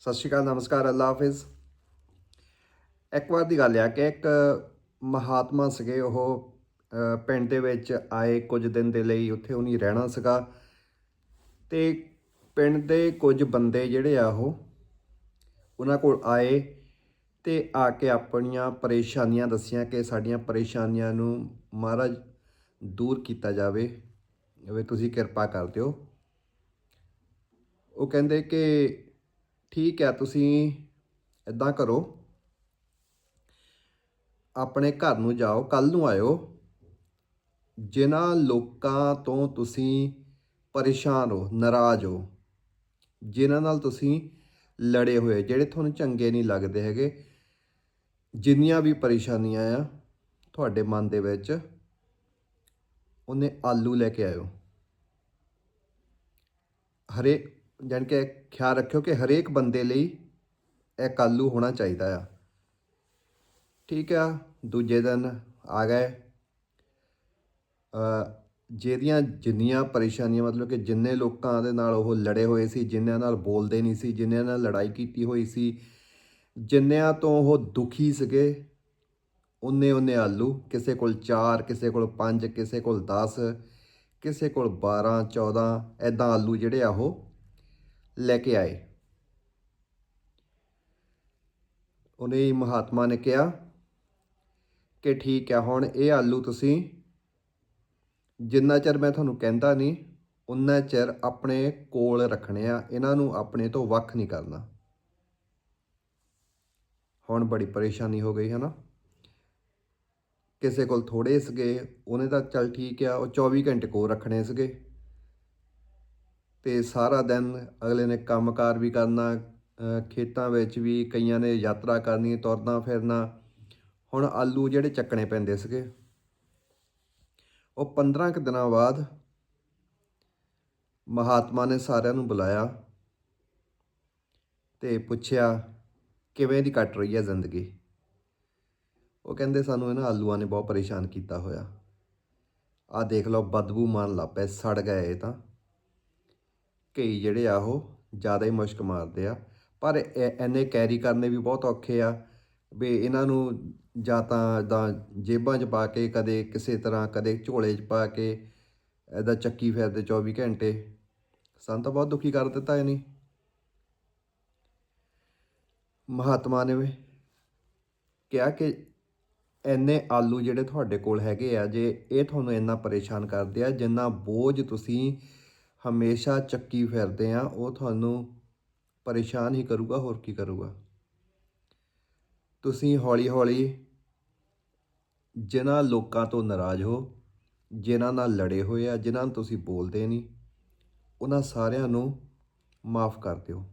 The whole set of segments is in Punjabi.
ਸਤਿ ਸ਼੍ਰੀ ਅਕਾਲ, ਨਮਸਕਾਰ, ਅੱਲਾ ਹਾਫਿਜ਼। ਇੱਕ ਵਾਰ ਦੀ ਗੱਲ ਆ ਕਿ ਇੱਕ ਮਹਾਤਮਾ ਸੀਗੇ, ਉਹ ਪਿੰਡ ਦੇ ਵਿੱਚ ਆਏ ਕੁਝ ਦਿਨ ਦੇ ਲਈ, ਉੱਥੇ ਉਹਨੀ ਰਹਿਣਾ ਸੀਗਾ। ਤੇ ਪਿੰਡ ਦੇ ਕੁਝ ਬੰਦੇ ਜਿਹੜੇ ਆ ਉਹ, ਉਹਨਾਂ ਕੋਲ ਆਏ ਤੇ ਆ ਕੇ ਆਪਣੀਆਂ ਪਰੇਸ਼ਾਨੀਆਂ ਦੱਸੀਆਂ ਕਿ ਸਾਡੀਆਂ ਪਰੇਸ਼ਾਨੀਆਂ ਨੂੰ ਮਹਾਰਾਜ ਦੂਰ ਕੀਤਾ ਜਾਵੇ। ਵੀ ਤੁਸੀਂ ਕਿਰਪਾ ਕਰ ਦਿਓ। ਉਹ ਕਹਿੰਦੇ ਕਿ ਠੀਕ ਹੈ, ਤੁਸੀਂ ਇਦਾਂ ਕਰੋ। ਆਪਣੇ ਘਰ ਨੂੰ ਜਾਓ ਕੱਲ ਨੂੰ ਆਇਓ। ਜਿਨ੍ਹਾਂ ਲੋਕਾਂ ਤੋਂ ਤੁਸੀਂ ਪਰੇਸ਼ਾਨ ਹੋ, ਨਾਰਾਜ਼ ਹੋ, ਜਿਨ੍ਹਾਂ ਨਾਲ ਤੁਸੀਂ ਲੜੇ ਹੋਏ, ਜਿਹੜੇ ਤੁਹਾਨੂੰ ਚੰਗੇ ਨਹੀਂ ਲੱਗਦੇ ਹੈਗੇ, ਜਿੰਨੀਆਂ ਵੀ ਪਰੇਸ਼ਾਨੀਆਂ ਆ ਤੁਹਾਡੇ ਮਨ ਦੇ ਵਿੱਚ, ਉਹਨੇ ਆਲੂ ਲੈ ਕੇ ਆਇਓ। ਹਰੇ ਜਾਣੀ ਕਿ ਖਿਆਲ ਰੱਖਿਓ ਕਿ ਹਰੇਕ ਬੰਦੇ ਲਈ ਇੱਕ ਆਲੂ ਹੋਣਾ ਚਾਹੀਦਾ ਆ। ਠੀਕ ਆ, ਦੂਜੇ ਦਿਨ ਆ ਗਏ। ਜਿਹਦੀਆਂ ਜਿੰਨੀਆਂ ਪਰੇਸ਼ਾਨੀਆਂ, ਮਤਲਬ ਕਿ ਜਿੰਨੇ ਲੋਕਾਂ ਦੇ ਨਾਲ ਉਹ ਲੜੇ ਹੋਏ ਸੀ ਜਿਨ੍ਹਾਂ ਨਾਲ ਬੋਲਦੇ ਨਹੀਂ ਸੀ ਜਿਨ੍ਹਾਂ ਨਾਲ ਲੜਾਈ ਕੀਤੀ ਹੋਈ ਸੀ, ਜਿੰਨਿਆਂ ਤੋਂ ਉਹ ਦੁਖੀ ਸੀਗੇ, ਉਹਨੇ ਉਹਨੇ ਆਲੂ, ਕਿਸੇ ਕੋਲ 4 ਕਿਸੇ ਕੋਲ 5 ਕਿਸੇ ਕੋਲ 10 ਕਿਸੇ ਕੋਲ 12 14 ਐਦਾਂ ਆਲੂ ਜਿਹੜੇ ਆ ਉਹ ਲੈ ਕੇ ਆਏ। ਉਹਨੇ ਮਹਾਤਮਾ ਨੇ ਕਿਹਾ ਕਿ ਠੀਕ ਹੈ, ਹੁਣ ਇਹ ਆਲੂ ਤੁਸੀਂ ਜਿੰਨਾ ਚਿਰ ਮੈਂ ਤੁਹਾਨੂੰ ਕਹਿੰਦਾ ਨਹੀਂ, ਉਨਾ ਚਿਰ ਆਪਣੇ ਕੋਲ ਰੱਖਣੇ ਆ, ਇਹਨਾਂ ਨੂੰ ਆਪਣੇ ਤੋਂ ਵੱਖ ਨਹੀਂ ਕਰਨਾ। ਹੁਣ ਬੜੀ ਪਰੇਸ਼ਾਨੀ ਹੋ ਗਈ ਹੈ ਨਾ ਕਿਸੇ ਕੋਲ ਥੋੜੇ ਸੀਗੇ, ਉਹਨੇ ਤਾਂ ਚੱਲ ਠੀਕ ਆ, ਉਹ 24 ਘੰਟੇ ਕੋਲ ਰੱਖਣੇ ਸੀਗੇ। ਤੇ ਸਾਰਾ ਦਿਨ ਅਗਲੇ ਨੇ ਕੰਮਕਾਰ ਵੀ ਕਰਨਾ ਖੇਤਾਂ ਵਿੱਚ ਵੀ ਕਈਆਂ ਨੇ ਯਾਤਰਾ ਕਰਨੀ, ਤੁਰਨਾ ਫਿਰਨਾ। ਹੁਣ ਆਲੂ ਜਿਹੜੇ ਚੱਕਣੇ ਪੈਂਦੇ ਸੀਗੇ, ਉਹ 15 ਕੁ ਦਿਨਾਂ ਬਾਅਦ ਮਹਾਤਮਾ ਨੇ ਸਾਰਿਆਂ ਨੂੰ ਬੁਲਾਇਆ ਤੇ ਪੁੱਛਿਆ, ਕਿਵੇਂ ਦੀ ਕੱਟ ਰਹੀ ਹੈ ਜ਼ਿੰਦਗੀ? ਉਹ ਕਹਿੰਦੇ, ਸਾਨੂੰ ਇਹਨਾਂ ਆਲੂਆਂ ਨੇ ਬਹੁਤ ਪਰੇਸ਼ਾਨ ਕੀਤਾ ਹੋਇਆ। ਆਹ ਦੇਖ ਲਓ, ਬਦਬੂ ਮਾਰਨ ਲੱਗ ਪਏ, ਸੜ ਗਏ ਇਹ ਤਾਂ। ਕਈ ਜਿਹੜੇ ਆ ਉਹ ਜ਼ਿਆਦਾ ਹੀ ਮੁਸ਼ਕ ਮਾਰਦੇ ਆ। ਪਰ ਇਹ- ਇੰਨੇ ਕੈਰੀ ਕਰਨੇ ਵੀ ਬਹੁਤ ਔਖੇ ਆ ਵੀ ਇਹਨਾਂ ਨੂੰ ਜਾਂ ਤਾਂ ਇਦਾਂ ਜੇਬਾਂ 'ਚ ਪਾ ਕੇ, ਕਦੇ ਕਿਸੇ ਤਰ੍ਹਾਂ ਕਦੇ ਝੋਲੇ 'ਚ ਪਾ ਕੇ ਇਹਦਾ ਚੱਕੀ ਫਿਰਦੇ 24 ਘੰਟੇ। ਸਾਨੂੰ ਤਾਂ ਬਹੁਤ ਦੁਖੀ ਕਰ ਦਿੱਤਾ ਇਹਨੇ। ਮਹਾਤਮਾ ਨੇ ਵੀ ਕਿਹਾ ਕਿ ਇੰਨੇ ਆਲੂ ਜਿਹੜੇ ਤੁਹਾਡੇ ਕੋਲ ਹੈਗੇ ਆ, ਜੇ ਇਹ ਤੁਹਾਨੂੰ ਇੰਨਾ ਪਰੇਸ਼ਾਨ ਕਰਦੇ ਆ, ਜਿੰਨਾ ਬੋਝ ਤੁਸੀਂ ਹਮੇਸ਼ਾ ਚੱਕੀ ਫਿਰਦੇ ਆ ਉਹ ਤੁਹਾਨੂੰ ਪਰੇਸ਼ਾਨ ਹੀ ਕਰੂਗਾ, ਹੋਰ ਕੀ ਕਰੂਗਾ। ਤੁਸੀਂ ਹੌਲੀ-ਹੌਲੀ ਜਿਨ੍ਹਾਂ ਲੋਕਾਂ ਤੋਂ ਨਾਰਾਜ਼ ਹੋ, ਜਿਨ੍ਹਾਂ ਨਾਲ ਲੜੇ ਹੋਏ ਆ, ਜਿਨ੍ਹਾਂ ਨੂੰ ਤੁਸੀਂ ਬੋਲਦੇ ਨਹੀਂ, ਉਹਨਾਂ ਸਾਰਿਆਂ ਨੂੰ ਮਾਫ ਕਰ ਦਿਓ।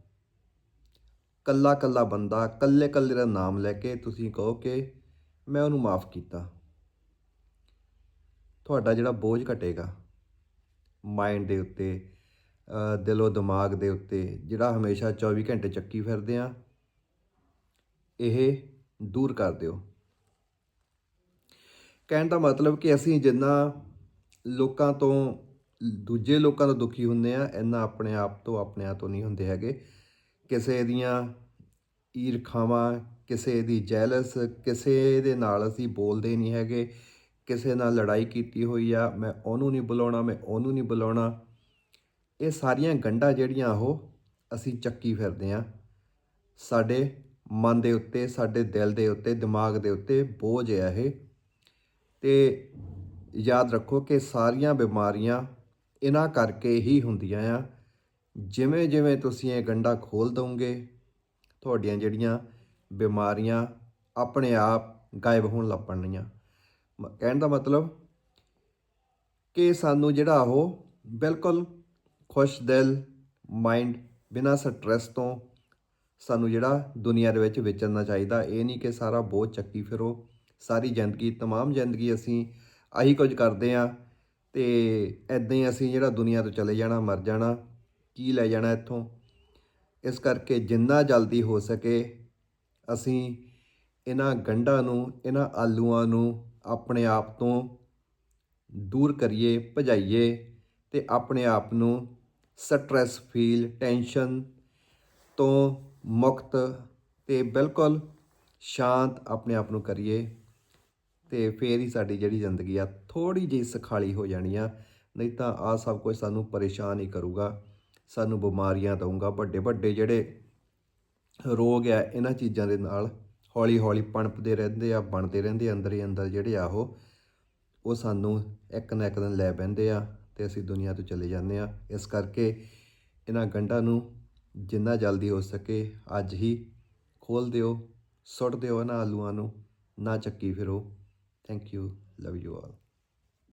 ਕੱਲਾ ਕੱਲਾ ਬੰਦਾ ਕੱਲੇ ਕੱਲੇ ਦਾ ਨਾਮ ਲੈ ਕੇ ਤੁਸੀਂ ਕਹੋ ਕਿ ਮੈਂ ਉਹਨੂੰ ਮਾਫ ਕੀਤਾ। ਤੁਹਾਡਾ ਜਿਹੜਾ ਬੋਝ ਘਟੇਗਾ ਮਾਈਂਡ ਦੇ ਉੱਤੇ ਦਿਲੋਂ ਦਿਮਾਗ ਦੇ ਉੱਤੇ, ਜਿਹੜਾ ਹਮੇਸ਼ਾ 24 ਘੰਟੇ ਚੱਕੀ ਫਿਰਦੇ ਆ, ਇਹ ਦੂਰ ਕਰ ਦਿਓ। ਕਹਿਣ ਦਾ ਮਤਲਬ ਕਿ ਅਸੀਂ ਜਿੰਨਾ ਲੋਕਾਂ ਤੋਂ, ਦੂਜੇ ਲੋਕਾਂ ਤੋਂ ਦੁਖੀ ਹੁੰਦੇ ਆ, ਇੰਨਾ ਆਪਣੇ ਆਪ ਤੋਂ ਆਪਣੇ ਆਪ ਤੋਂ ਨਹੀਂ ਹੁੰਦੇ ਹੈਗੇ। ਕਿਸੇ ਦੀਆਂ ਈਰਖਾਵਾਂ, ਕਿਸੇ ਦੀ ਜੈਲਸ ਕਿਸੇ ਦੇ ਨਾਲ ਅਸੀਂ ਬੋਲਦੇ ਨਹੀਂ ਹੈਗੇ। ਕਿਸੇ ਨਾਲ ਲੜਾਈ ਕੀਤੀ ਹੋਈ ਆ, ਮੈਂ ਉਹਨੂੰ ਨਹੀਂ ਬੁਲਾਉਣਾ, ਮੈਂ ਉਹਨੂੰ ਨਹੀਂ ਬੁਲਾਉਣਾ। ਇਹ ਸਾਰੀਆਂ ਗੰਢਾਂ ਜਿਹੜੀਆਂ ਉਹ ਅਸੀਂ ਚੱਕੀ ਫਿਰਦੇ ਆ। ਸਾਡੇ ਮਨ ਦੇ ਉੱਤੇ, ਸਾਡੇ ਦਿਲ ਦੇ ਉੱਤੇ, ਦਿਮਾਗ ਦੇ ਉੱਤੇ ਬੋਝ ਹੈ ਇਹ। ਤੇ ਯਾਦ ਰੱਖੋ ਕਿ ਸਾਰੀਆਂ ਬਿਮਾਰੀਆਂ ਇਹਨਾਂ ਕਰਕੇ ਹੀ ਹੁੰਦੀਆਂ ਆ। ਜਿਵੇਂ ਜਿਵੇਂ ਤੁਸੀਂ ਇਹ ਗੰਢਾ ਖੋਲ ਦੋਗੇ, ਤੁਹਾਡੀਆਂ ਜਿਹੜੀਆਂ ਬਿਮਾਰੀਆਂ ਆਪਣੇ ਆਪ ਗਾਇਬ ਹੋਣ ਲੱਗ ਪੈਣਗੀਆਂ ਕਹਿਣ ਦਾ ਮਤਲਬ ਕਿ ਸਾਨੂੰ ਜਿਹੜਾ ਉਹ ਬਿਲਕੁਲ ਖੁਸ਼ ਦਿਲ ਮਾਈਂਡ ਬਿਨਾਂ ਸਟ੍ਰੈਸ ਤੋਂ ਸਾਨੂੰ ਜਿਹੜਾ ਦੁਨੀਆ ਦੇ ਵਿੱਚ ਵਿਚਰਨਾ ਚਾਹੀਦਾ। ਇਹ ਨਹੀਂ ਕਿ ਸਾਰਾ ਬੋਝ ਚੱਕੀ ਫਿਰੋ। ਸਾਰੀ ਜ਼ਿੰਦਗੀ, ਤਮਾਮ ਜ਼ਿੰਦਗੀ ਅਸੀਂ ਆਹੀ ਕੁਝ ਕਰਦੇ ਆ ਤੇ ਐਦਾਂ ਹੀ ਅਸੀਂ ਜਿਹੜਾ ਦੁਨੀਆ ਤੋਂ ਚਲੇ ਜਾਣਾ, ਮਰ ਜਾਣਾ, ਕੀ ਲੈ ਜਾਣਾ ਇੱਥੋਂ? ਇਸ ਕਰਕੇ ਜਿੰਨਾ ਜਲਦੀ ਹੋ ਸਕੇ ਅਸੀਂ ਇਹਨਾਂ ਗੰਢਾਂ ਨੂੰ, ਇਹਨਾਂ ਆਲੂਆਂ ਨੂੰ ਆਪਣੇ ਆਪ ਤੋਂ ਦੂਰ ਕਰੀਏ, ਭਜਾਈਏ ਤੇ ਆਪਣੇ ਆਪ ਨੂੰ ਸਟ੍ਰੈਸ ਫੀਲ ਟੈਨਸ਼ਨ ਤੋਂ ਮੁਕਤ ਤੇ ਬਿਲਕੁਲ ਸ਼ਾਂਤ ਆਪਣੇ ਆਪ ਨੂੰ ਕਰੀਏ ਤੇ ਫੇਰ ਹੀ ਸਾਡੀ ਜਿਹੜੀ ਜ਼ਿੰਦਗੀ ਆ ਥੋੜੀ ਜਿਹੀ ਸਖਾਲੀ ਹੋ ਜਾਣੀ ਆ। ਨਹੀਂ ਤਾਂ ਆ ਸਭ ਕੁਝ ਸਾਨੂੰ ਪਰੇਸ਼ਾਨ ਹੀ ਕਰੂਗਾ, ਸਾਨੂੰ ਬਿਮਾਰੀਆਂ ਦਊਗਾ ਵੱਡੇ ਵੱਡੇ ਜਿਹੜੇ ਰੋਗ ਆ, ਇਹਨਾਂ ਚੀਜ਼ਾਂ ਦੇ ਨਾਲ ਹੌਲੀ ਹੌਲੀ ਪਣਪਦੇ ਰਹਿੰਦੇ ਆ, ਬਣਦੇ ਰਹਿੰਦੇ ਅੰਦਰ ਹੀ ਅੰਦਰ ਜਿਹੜੇ ਆ ਉਹ ਉਹ ਸਾਨੂੰ ਇੱਕ ਨਾ ਇੱਕ ਦਿਨ ਲੈ ਪੈਂਦੇ ਆ ਤੇ ਅਸੀਂ ਦੁਨੀਆ ਤੋਂ ਚਲੇ ਜਾਂਦੇ ਆ। ਇਸ ਕਰਕੇ ਇਹਨਾਂ ਗੰਢਾਂ ਨੂੰ ਜਿੰਨਾ ਜਲਦੀ ਹੋ ਸਕੇ ਅੱਜ ਹੀ ਖੋਲ ਦਿਓ, ਸੁੱਟ ਦਿਓ ਇਹਨਾਂ ਆਲੂਆਂ ਨੂੰ, ਨਾ ਚੱਕੀ ਫਿਰੋ। Thank you love you all